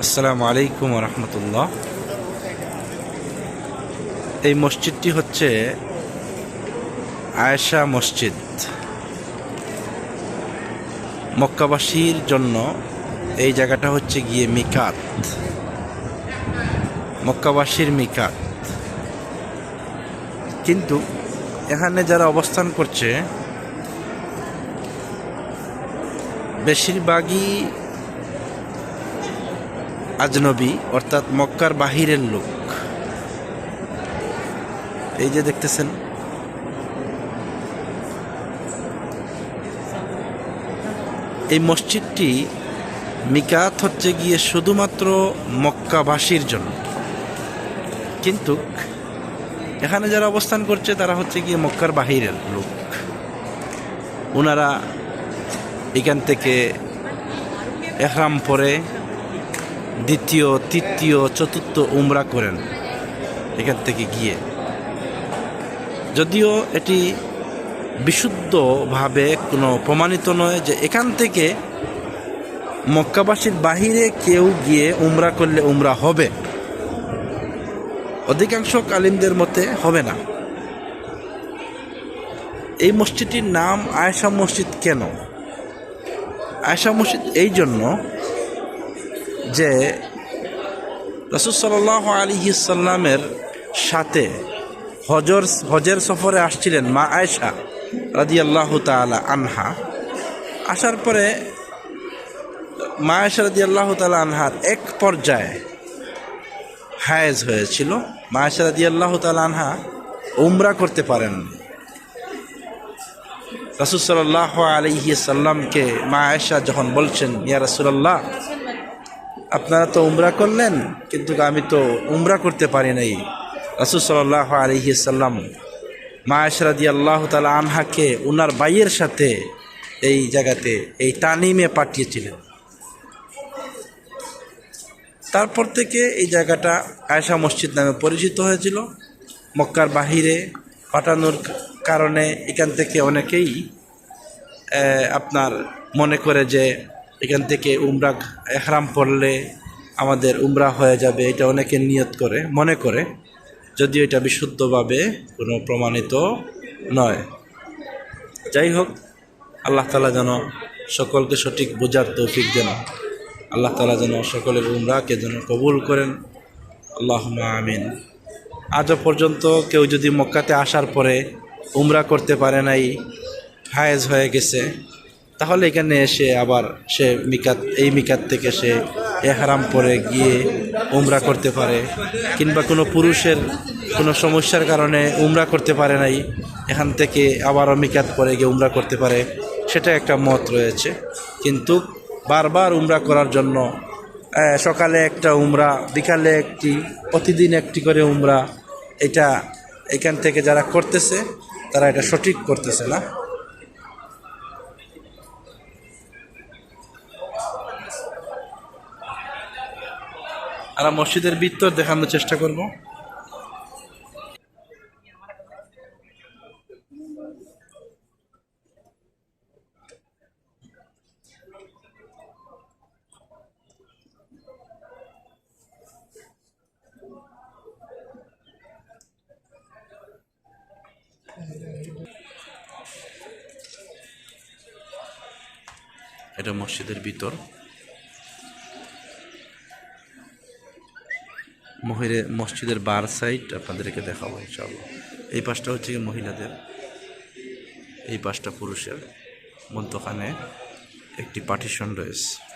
আসসালামু আলাইকুম রহমতুল্লাহ। এই মসজিদটি হচ্ছে আয়েশা মসজিদ। মক্কাবাসীর জন্য এই জায়গাটা হচ্ছে গিয়ে মিকাত। মক্কাবাসীর মিকাত। কিন্তু এখানে যারা অবস্থান করছে, বেশিরভাগই আজনবী, অর্থাৎ মক্কার বাহিরের লোক। এই যে দেখতেছেন। এই মসজিদটি মিকাত হচ্ছে গিয়ে শুধুমাত্র মক্কাবাসীর জন্য। কিন্তু এখানে যারা অবস্থান করছে, তারা হচ্ছে গিয়ে মক্কার বাহিরের লোক। ওনারা এখান থেকে এহরাম পরে দ্বিতীয়, তৃতীয়, চতুর্থ উমরা করেন এখান থেকে গিয়ে। যদিও এটি বিশুদ্ধভাবে কোনো প্রমাণিত নয় যে এখান থেকে মক্কাবাসীর বাহিরে কেউ গিয়ে উমরা করলে উমরা হবে। অধিকাংশ কালিমদের মতে হবে না। এই মসজিদটির নাম আয়েশা মসজিদ কেন? আয়েশা মসজিদ এই জন্য যে রসুল সাল্লাহ আলী সাল্লামের সাথে হজর, হজের সফরে আসছিলেন মা আয়েশা রাজি আল্লাহ তালা আনহা। আসার পরে মা আয়েশা রাজি আল্লাহ তালা আনহার এক পর্যায়ে হায়েজ হয়েছিল। মা আয়েশা রাজি আল্লাহ তালা আনহা উমরা করতে পারেন। রসুল সাল্লাহ আলহি সাল্লামকে মা আয়েশা যখন বলছেন, ইয়া রসুল্লাহ আপনারা তো উমরা করলেন, কিন্তু আমি তো উমরা করতে পারি নাই। রাসুল সাল্লাহ আলহিসাল্লাম মা আশরাদি আল্লাহ তালা আনহাকে উনার বাইয়ের সাথে এই জায়গাতে, এই তানিমে পাঠিয়েছিলেন। তারপর থেকে এই জায়গাটা আয়সা মসজিদ নামে পরিচিত হয়েছিল। মক্কার বাহিরে পাঠানোর কারণে এখান থেকে অনেকেই আপনার মনে করে যে এখান থেকে উমরা এহরাম পড়লে আমাদের উমরা হয়ে যাবে, এটা অনেকে নিয়ত করে, মনে করে। যদিও এটা বিশুদ্ধভাবে কোনো প্রমাণিত নয়। যাই হোক, আল্লাহ তালা যেন সকলকে সঠিক বোঝার তৌফিক যেন আল্লাহ তালা যেন সকলের উমরাকে যেন কবুল করেন। আল্লাহ আমিন। আজও পর্যন্ত কেউ যদি মক্কাতে আসার পরে উমরা করতে পারে নাই হায়েজ হয়ে গেছে। তাহলে এখানে এসে আবার সে মিকাত, এই মিকাত থেকে সে এহারাম পরে গিয়ে উমরা করতে পারে, কিংবা কোনো পুরুষের কোনো সমস্যার কারণে উমরা করতে পারে নাই, এখান থেকে আবারও মিকাত পরে গিয়ে উমরা করতে পারে, সেটা একটা মত রয়েছে। কিন্তু বারবার উমরা করার জন্য সকালে একটা উমরা, বিকালে একটি, প্রতিদিন একটি করে উমরা, এটা এখান থেকে যারা করতেছে, তারা এটা সঠিক করতেছে না। আমরা মসজিদের ভিতর দেখানোর চেষ্টা করব। এটা মসজিদের ভিতর। মহিরে মসজিদের বার সাইড আপনাদেরকে দেখাবো ইনশাআল্লাহ। এই পাশটা হচ্ছে মহিলাদের, এই পাশটা পুরুষের। মধ্যখানে একটি পার্টিশন রয়েছে।